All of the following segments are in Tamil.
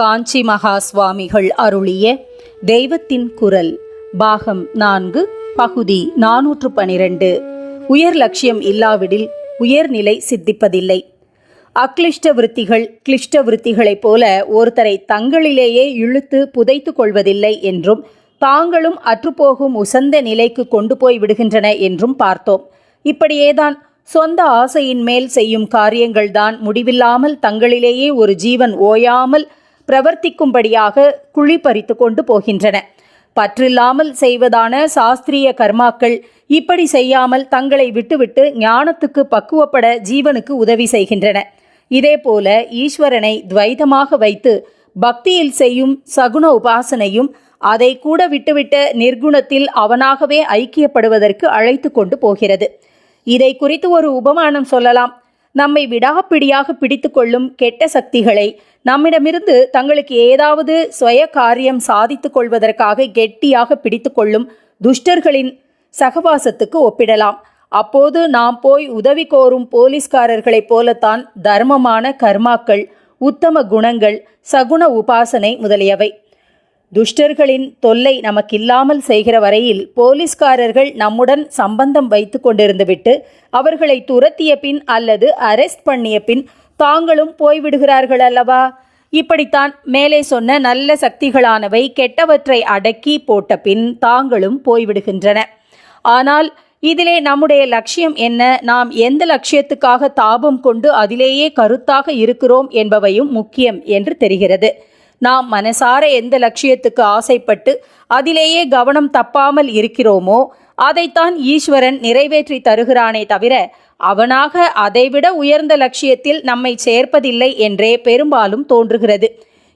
காஞ்சி மகா சுவாமிகள் அருளிய தெய்வத்தின் குரல் பாகம் நான்கு பகுதி நாநூற்று பனிரெண்டு. உயர் லட்சியம் இல்லாவிடில் உயர்நிலை சித்திப்பதில்லை. அக்ளிஷ்ட விருத்திகள் கிளிஷ்ட விருத்திகளைப் போல ஒருத்தரை தங்களிலேயே இழுத்து புதைத்து கொள்வதில்லை என்றும் தாங்களும் அற்றுப்போகும் உசந்த நிலைக்கு கொண்டு போய் விடுகின்றன என்றும் பார்த்தோம். இப்படியேதான் சொந்த ஆசையின் மேல் செய்யும் காரியங்கள்தான் முடிவில்லாமல் தங்களிலேயே ஒரு ஜீவன் ஓயாமல் பிரவர்த்திக்கும்படியாக குழி பறித்து கொண்டு போகின்றன. பற்றில்லாமல் செய்வதான சாஸ்திரிய கர்மாக்கள் இப்படி செய்யாமல் தங்களை விட்டுவிட்டு ஞானத்துக்கு பக்குவப்பட ஜீவனுக்கு உதவி செய்கின்றன. இதேபோல ஈஸ்வரனை துவைதமாக வைத்து பக்தியில் செய்யும் சகுன உபாசனையும் அதை கூட விட்டுவிட்ட நிர்குணத்தில் அவனாகவே ஐக்கியப்படுவதற்கு அழைத்து கொண்டு போகிறது. இதை குறித்து ஒரு உபமானம் சொல்லலாம். நம்மை விடாப்பிடியாக பிடித்து கொள்ளும் கெட்ட சக்திகளை நம்மிடமிருந்து தங்களுக்கு ஏதாவது சுய காரியம் சாதித்துக் கொள்வதற்காக கெட்டியாக பிடித்து கொள்ளும் துஷ்டர்களின் சகவாசத்துக்கு ஒப்பிடலாம். அப்போது நாம் போய் உதவி கோரும் போலீஸ்காரர்களைப் போலத்தான் தர்மமான கர்மாக்கள் உத்தம குணங்கள் சகுண உபாசனை முதலியவை. துஷ்டர்களின் தொல்லை நமக்கில்லாமல் செய்கிற வரையில் போலீஸ்காரர்கள் நம்முடன் சம்பந்தம் வைத்து கொண்டிருந்துவிட்டு அவர்களை துரத்திய பின் அல்லது அரெஸ்ட் பண்ணிய பின் தாங்களும் போய்விடுகிறார்கள் அல்லவா? இப்படித்தான் மேலே சொன்ன நல்ல சக்திகளானவை கெட்டவற்றை அடக்கி போட்ட பின் தாங்களும் போய்விடுகின்றன. ஆனால் இதிலே நம்முடைய லட்சியம் என்ன? நாம் எந்த லட்சியத்துக்காக தாபம் கொண்டு அதிலேயே கருத்தாக இருக்கிறோம் என்பவையும் முக்கியம் என்று தெரிகிறது. நாம் மனசார எந்த லட்சியத்துக்கு ஆசைப்பட்டு அதிலேயே கவனம் தப்பாமல் இருக்கிறோமோ அதைத்தான் ஈஸ்வரன் நிறைவேற்றி தருகிறானே தவிர அவனாக அதைவிட உயர்ந்த லட்சியத்தில் நம்மை சேர்ப்பதில்லை என்றே பெரும்பாலும் தோன்றுகிறது.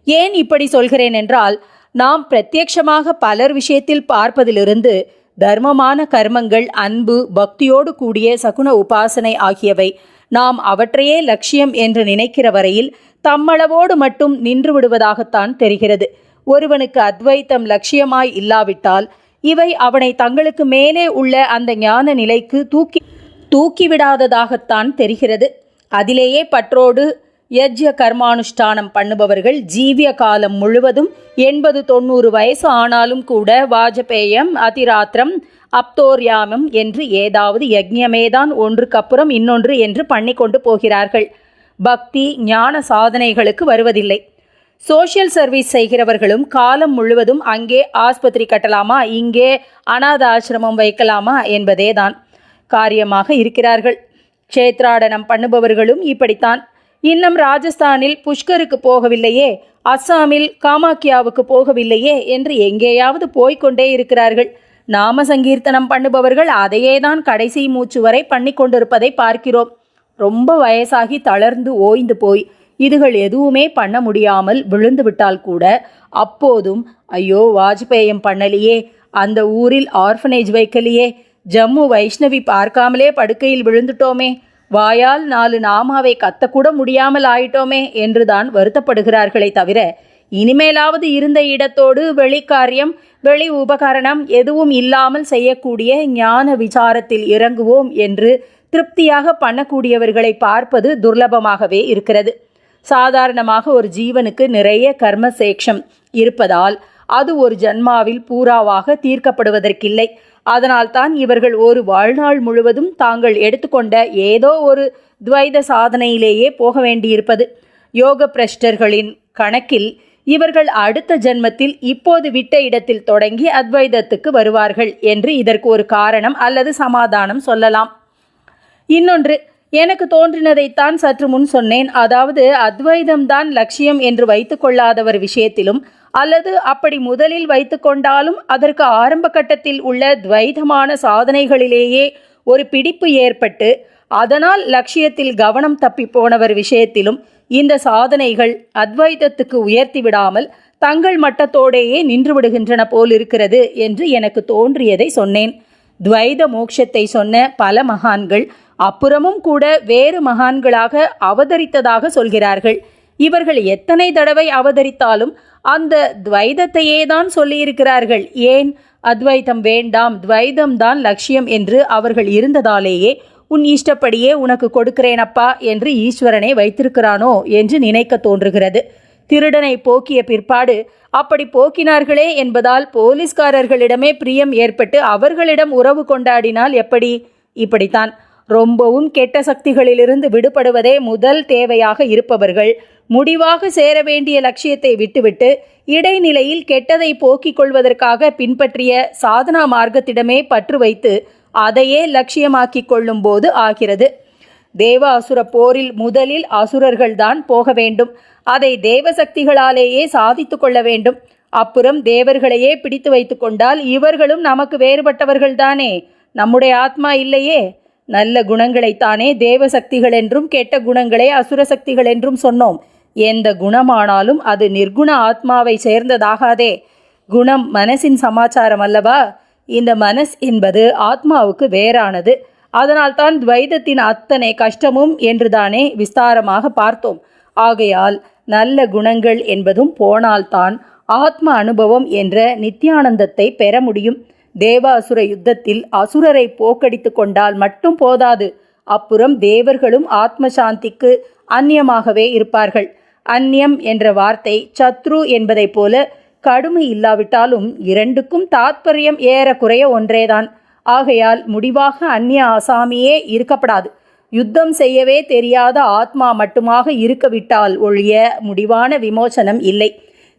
ஏன் இப்படி சொல்கிறேன் என்றால் நாம் பிரத்யட்சமாக பலர் விஷயத்தில் பார்ப்பதிலிருந்து தர்மமான கர்மங்கள் அன்பு பக்தியோடு கூடிய சகுன உபாசனை ஆகியவை நாம் அவற்றையே லட்சியம் என்று நினைக்கிற வரையில் தம்மளவோடு மட்டும் நின்று விடுவதாகத்தான் தெரிகிறது. ஒருவனுக்கு அத்வைத்தம் லட்சியமாய் இல்லாவிட்டால் இவை அவனை தங்களுக்கு மேலே உள்ள அந்த ஞான நிலைக்கு தூக்கி தூக்கிவிடாததாகத்தான் தெரிகிறது. அதிலேயே பற்றோடு யஜ்ய கர்மானுஷ்டானம் பண்ணுபவர்கள் ஜீவிய காலம் முழுவதும் எண்பது தொண்ணூறு வயசு ஆனாலும் கூட வாஜபேயம் அதிராத்திரம் அப்தோர்யாமம் என்று ஏதாவது யஜ்யமேதான் ஒன்றுக்கப்புறம் இன்னொன்று என்று பண்ணிக்கொண்டு போகிறார்கள். பக்தி ஞான சாதனைகளுக்கு வருவதில்லை. சோஷியல் சர்வீஸ் செய்கிறவர்களும் காலம் முழுவதும் அங்கே ஆஸ்பத்திரி கட்டலாமா இங்கே அனாத ஆசிரமம் வைக்கலாமா என்பதே தான் காரியமாக இருக்கிறார்கள். க்ஷேத்ராடனம் பண்ணுபவர்களும் இப்படித்தான். இன்னும் ராஜஸ்தானில் புஷ்கருக்கு போகவில்லையே அஸ்ஸாமில் காமாக்கியாவுக்கு போகவில்லையே என்று எங்கேயாவது போய்கொண்டே இருக்கிறார்கள். நாம சங்கீர்த்தனம் பண்ணுபவர்கள் அதையே தான் கடைசி மூச்சு வரை பண்ணி கொண்டிருப்பதை பார்க்கிறோம். ரொம்ப வயசாகி தளர்ந்து ஓய்ந்து போய் இதுகள் எதுவுமே பண்ண முடியாமல் விழுந்து விட்டால் கூட அப்போதும் ஐயோ வாஜ்பேயம் பண்ணலையே அந்த ஊரில் ஆர்ஃபனேஜ் வைக்கலையே ஜம்மு வைஷ்ணவி பார்க்காமலே படுக்கையில் விழுந்துட்டோமே வாயால் நாலு நாமாவை கத்தக்கூட முடியாமல் ஆயிட்டோமே என்றுதான் வருத்தப்படுகிறார்களே தவிர இனிமேலாவது இருந்த இடத்தோடு வெளிக்காரியம் வெளி உபகரணம் எதுவும் இல்லாமல் செய்யக்கூடிய ஞான விசாரத்தில் இறங்குவோம் என்று திருப்தியாக பண்ணக்கூடியவர்களை பார்ப்பது துர்லபமாகவே இருக்கிறது. சாதாரணமாக ஒரு ஜீவனுக்கு நிறைய கர்ம சேக்ஷம் இருப்பதால் அது ஒரு ஜன்மாவில் பூராவாக தீர்க்கப்படுவதற்கில்லை. அதனால்தான் இவர்கள் ஒரு வாழ்நாள் முழுவதும் தாங்கள் எடுத்துக்கொண்ட ஏதோ ஒரு துவைத சாதனையிலேயே போக வேண்டியிருப்பது. யோக பிரஷ்டர்களின் கணக்கில் இவர்கள் அடுத்த ஜென்மத்தில் இப்போது விட்ட இடத்தில் தொடங்கி அத்வைதத்துக்கு வருவார்கள் என்று இதற்கு ஒரு காரணம் அல்லது சமாதானம் சொல்லலாம். இன்னொன்று எனக்கு தோன்றினதைத்தான் சற்று முன் சொன்னேன். அதாவது அத்வைதம்தான் லட்சியம் என்று வைத்துக்கொள்ளாதவர் விஷயத்திலும் அல்லது அப்படி முதலில் வைத்துக்கொண்டாலும் அதற்கு ஆரம்ப கட்டத்தில் உள்ள துவைதமான சாதனைகளிலேயே ஒரு பிடிப்பு ஏற்பட்டு அதனால் லட்சியத்தில் கவனம் தப்பி போனவர் விஷயத்திலும் இந்த சாதனைகள் அத்வைதத்துக்கு உயர்த்தி விடாமல் தங்கள் மட்டத்தோடேயே நின்று விடுகின்றன போல் இருக்கிறது என்று எனக்கு தோன்றியதை சொன்னேன். துவைத மோட்சத்தை சொன்ன பல மகான்கள் அப்புறமும் கூட வேறு மகான்களாக அவதரித்ததாக சொல்கிறார்கள். இவர்கள் எத்தனை தடவை அவதரித்தாலும் அந்த துவைதத்தையே தான் சொல்லியிருக்கிறார்கள். ஏன்? அத்வைதம் வேண்டாம் துவைதம் தான் லட்சியம் என்று அவர்கள் இருந்ததாலேயே உன் இஷ்டப்படியே உனக்கு கொடுக்கிறேனப்பா என்று ஈஸ்வரனை வைத்திருக்கிறானோ என்று நினைக்க தோன்றுகிறது. திருடனை போக்கிய பிற்பாடு அப்படி போக்கினார்களே என்பதால் போலீஸ்காரர்களிடமே பிரியம் ஏற்பட்டு அவர்களிடம் உறவு கொண்டாடினால் எப்படி? இப்படித்தான். ரொம்பவும் கெட்ட சக்திகளிலிருந்து விடுபடுவதே முதல் தேவையாக இருப்பவர்கள். முடிவாக சேர வேண்டிய லட்சியத்தை விட்டுவிட்டு இடைநிலையில் கெட்டதை போக்கிக் கொள்வதற்காக பின்பற்றிய சாதனா மார்க்கத்திடமே பற்று வைத்து அதையே லட்சியமாக்கிக் கொள்ளும்போது ஆகிறது. தேவ அசுர போரில் முதலில் அசுரர்கள்தான் போக வேண்டும். அதை தேவசக்திகளாலேயே சாதித்து கொள்ள வேண்டும். அப்புறம் தேவர்களையே பிடித்து வைத்து கொண்டால் இவர்களும் நமக்கு வேறுபட்டவர்கள்தானே? நம்முடைய ஆத்மா இல்லையே? நல்ல குணங்களைத்தானே தேவசக்திகள் என்றும் கெட்ட குணங்களே அசுர சக்திகள் என்றும் சொன்னோம். எந்த குணமானாலும் அது நிர்குண ஆத்மாவை சேர்ந்ததாகாதே. குணம் மனசின் சமாச்சாரம் அல்லவா? இந்த மனஸ் என்பது ஆத்மாவுக்கு வேறானது. அதனால்தான் துவைதத்தின் அத்தனை கஷ்டமும் என்றுதானே விஸ்தாரமாக பார்த்தோம். ஆகையால் நல்ல குணங்கள் என்பதும் போனால்தான் ஆத்ம அனுபவம் என்ற நித்தியானந்தத்தை பெற முடியும். தேவ அசுர யுத்தத்தில் அசுரரை போக்கடித்து கொண்டால் மட்டும் போதாது. அப்புறம் தேவர்களும் ஆத்ம சாந்திக்கு அந்நியமாகவே இருப்பார்கள். அந்நியம் என்ற வார்த்தை சத்ரு என்பதைப் போல கடுமை இல்லாவிட்டாலும் இரண்டுக்கும் தாத்பரியம் ஏறக்குறைய ஒன்றேதான். ஆகையால் முடிவாக அந்நிய ஆசாமியே இருக்கப்படாது. யுத்தம் செய்யவே தெரியாத ஆத்மா மட்டுமாக இருக்கவிட்டால் ஒழிய முடிவான விமோசனம் இல்லை.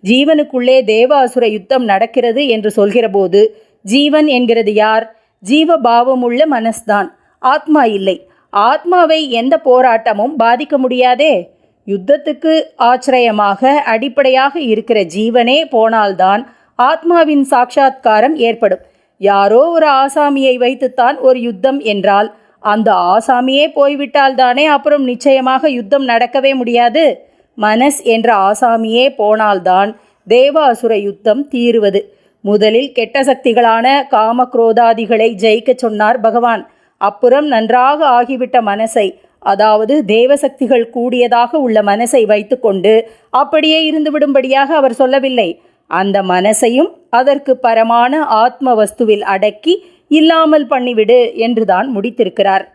ஜீவனுக்குள்ளே தேவ அசுர யுத்தம் நடக்கிறது என்று சொல்கிறபோது ஜீவன் என்கிறது யார்? ஜீவ பாவமுள்ள மனஸ்தான். ஆத்மா இல்லை. ஆத்மாவை எந்த போராட்டமும் பாதிக்க முடியாதே. யுத்தத்துக்கு ஆச்சரியமாக அடிப்படையாக இருக்கிற ஜீவனே போனால்தான் ஆத்மாவின் சாட்சா்காரம் ஏற்படும். யாரோ ஒரு ஆசாமியை வைத்துத்தான் ஒரு யுத்தம் என்றால் அந்த ஆசாமியே போய்விட்டால் தானே அப்புறம் நிச்சயமாக யுத்தம் நடக்கவே முடியாது? மனஸ் என்ற ஆசாமியே போனால்தான் தேவாசுர யுத்தம் தீருவது. முதலில் கெட்ட சக்திகளான காம குரோதாதிகளை ஜெயிக்கச் சொன்னார் பகவான். அப்புறம் நன்றாக ஆகிவிட்ட மனசை அதாவது தேவசக்திகள் கூடியதாக உள்ள மனசை வைத்துக்கொண்டு அப்படியே இருந்து விடும்படியாக அவர் சொல்லவில்லை. அந்த மனசையும் அதற்கு பரமான ஆத்ம வஸ்துவில் அடக்கி இல்லாமல் பண்ணிவிடு என்றுதான் முடித்திருக்கிறார்.